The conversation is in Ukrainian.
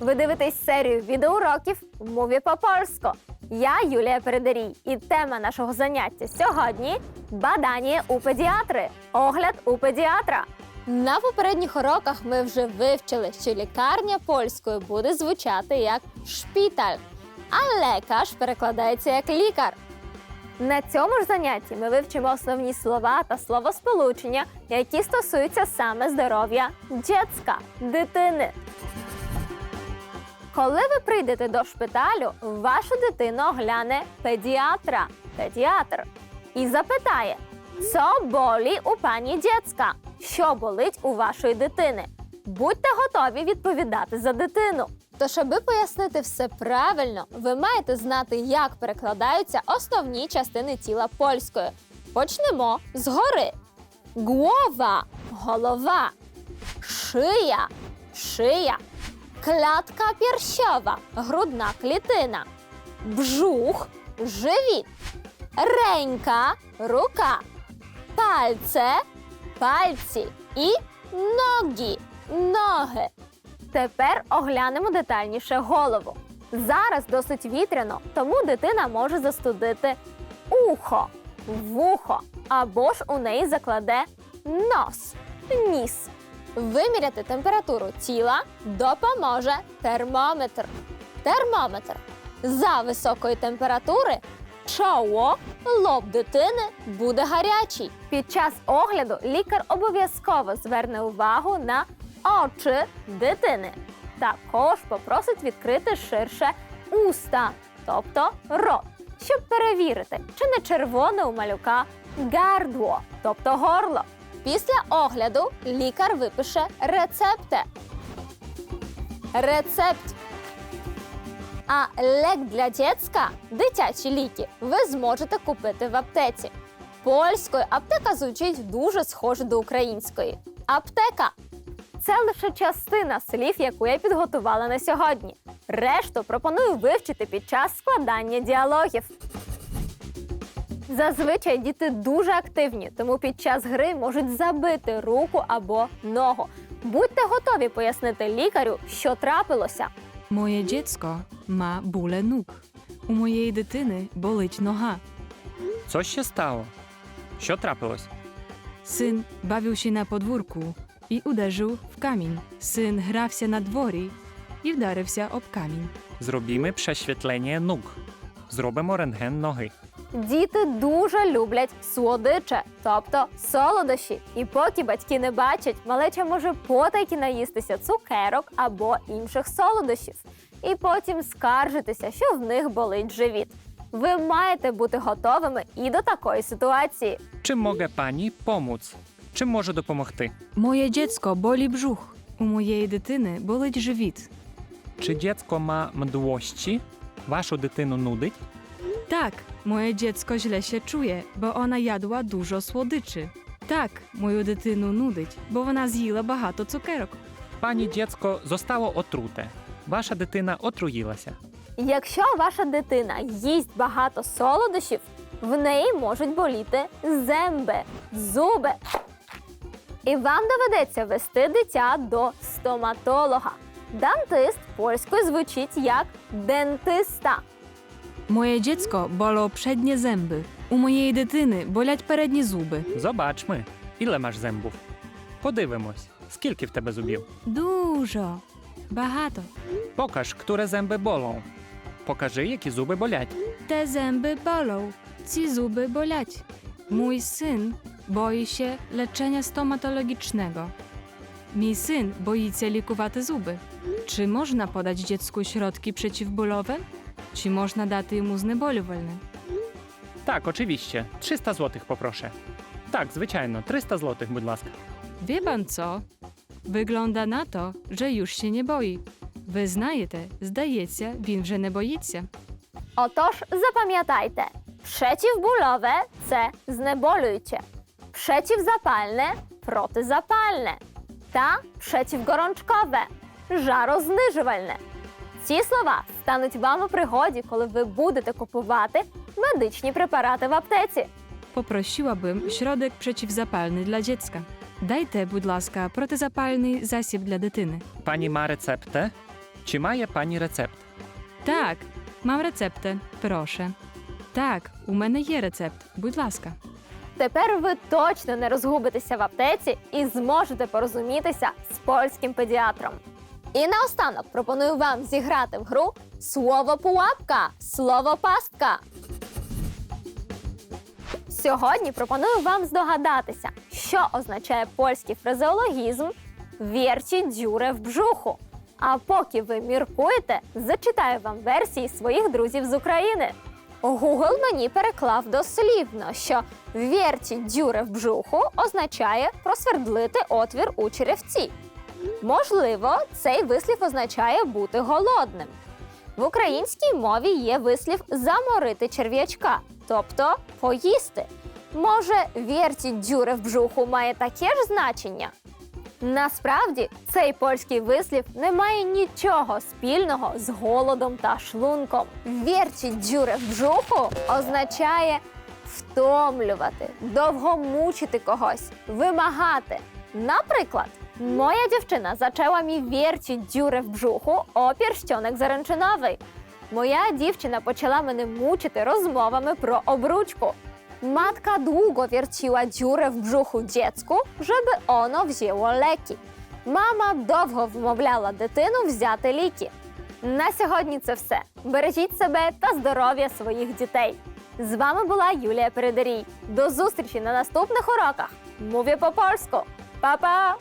Ви дивитесь серію відеоуроків мові по польську. Я Юлія Передарій, і тема нашого заняття сьогодні бадання у педіатри. Огляд у педіатра. На попередніх уроках ми вже вивчили, що лікарня польською буде звучати як шпіталь, а лекар перекладається як лікар. На цьому ж занятті ми вивчимо основні слова та словосполучення, які стосуються саме здоров'я дітська, дитини. Коли ви прийдете до шпиталю, вашу дитину огляне педіатра, педіатр і запитає, що болі у пані дітська, що болить у вашої дитини. Будьте готові відповідати за дитину. Тож, аби пояснити все правильно, ви маєте знати, як перекладаються основні частини тіла польською. Почнемо згори. Głова – голова, шия – шия, клятка piersiowa – грудна клітина, бжух – живіт, ренька – рука, пальце – пальці і ноги – ноги. Тепер оглянемо детальніше голову. Зараз досить вітряно, тому дитина може застудити ухо, вухо або ж у неї закладе нос, ніс. Виміряти температуру тіла допоможе термометр. Термометр. За високої температури чоло, лоб дитини буде гарячий. Під час огляду лікар обов'язково зверне увагу на очі дитини. Також попросить відкрити ширше уста, тобто рот, щоб перевірити, чи не червоне у малюка гардло, тобто горло. Після огляду лікар випише рецепти. Рецепт. А лек для дітська дитячі ліки ви зможете купити в аптеці. Польською аптека звучить дуже схоже до української. Аптека це лише частина слів, яку я підготувала на сьогодні. Решту пропоную вивчити під час складання діалогів. Зазвичай діти дуже активні, тому під час гри можуть забити руку або ногу. Будьте готові пояснити лікарю, що трапилося. Moje dziecko ma bóle nóg. У моєї дитини болить нога. Co się stało? Що трапилось? Bawił się na podwórku i uderzył w kamień. Syn грався на дворі і вдарився об камінь. Зробімо просвітлення ног. Зробимо рентген ноги. Діти дуже люблять солодиче, тобто солодощі. І поки батьки не бачать, малеча може потайки наїстися цукерок або інших солодощів, і потім скаржитися, що в них болить живіт. Ви маєте бути готовими і до такої ситуації. Чим може пані помóc? Чим можу допомогти? Моє dziecko boli brzuch. У моєї дитини болить живіт. Чи дітко ма мдłości? Вашу дитину нудить? Tak, moje dziecko źle się czuje, bo ona jadła dużo słodyczy. Так, мою дитину нудить, бо вона з'їла багато цукерок. Пані дітко зостало отруте. Ваша дитина отруїлася. Якщо ваша дитина їсть багато солодощів, в неї можуть боліти земби, зуби. І вам доведеться вести дитя до стоматолога. Дантист польською звучить як дентиста. Моє dziecko bolą przednie zęby. У моєї дитини болять передні зуби. Зобачми, іле маш зембів. Подивимось, скільки в тебе зубів. Dużo. Багато. Покаж, które земби болą. Покажи, які зуби болять. Te zęby bolą. Ci zuby bolać. Mój syn boi się leczenia stomatologicznego. Mój syn boi się lікувати zuby. Czy można podać dziecku środki przeciwbólowe? Czy można dać mu знеболювальне? Так, очевидно. 300 злотих попрошу. Так, звичайно, 300 злотих, будь ласка. Wie pan co? Wygląda na to, że już się nie boi. Ви знаєте, здається, він вже не боїться. Отож, запам'ятайте, przeciwbólowe – це знеболююче, przeciwzapalne – протизапальне та przeciwgorączkowe – жарознижувальне. Ці слова стануть вам у пригоді, коли ви будете купувати медичні препарати в аптеці. Попросила środek przeciwzapalny dla dziecka. Dajte, будь ласка, протизапальний засіб для дитини. Пані ма рецепти? Чи має пані рецепт? Так, мам рецепти. Прошу. Так, у мене є рецепт. Будь ласка. Тепер ви точно не розгубитеся в аптеці і зможете порозумітися з польським педіатром. І наостанок пропоную вам зіграти в гру слово пуапка, слово пастка. Сьогодні пропоную вам здогадатися, що означає польський фразеологізм «вірті дюре в бжуху. А поки ви міркуєте, зачитаю вам версії своїх друзів з України. Google мені переклав дослівно, що «вірті дюре в бжуху означає просвердлити отвір у черевці. Можливо, цей вислів означає бути голодним. В українській мові є вислів заморити черв'ячка, тобто поїсти. Може, вірті дюре в бжуху має таке ж значення? Насправді, цей польський вислів не має нічого спільного з голодом та шлунком. Вірті дюре в бжуху означає втомлювати, довго мучити когось, вимагати. Наприклад, моя дівчина зачала мій вірті дюре в бжуху опір щонок заренчиновий. Моя дівчина почала мене мучити розмовами про обручку. Matka długo wierciła dziurę w brzuchu dziecku, żeby ono wzięło leki. Мама довго вмовляла дитину взяти ліки. На сьогодні це все. Бережіть себе та здоров'я своїх дітей. З вами була Юлія Передарій. До зустрічі на наступних уроках. Мові по польську. Па-па!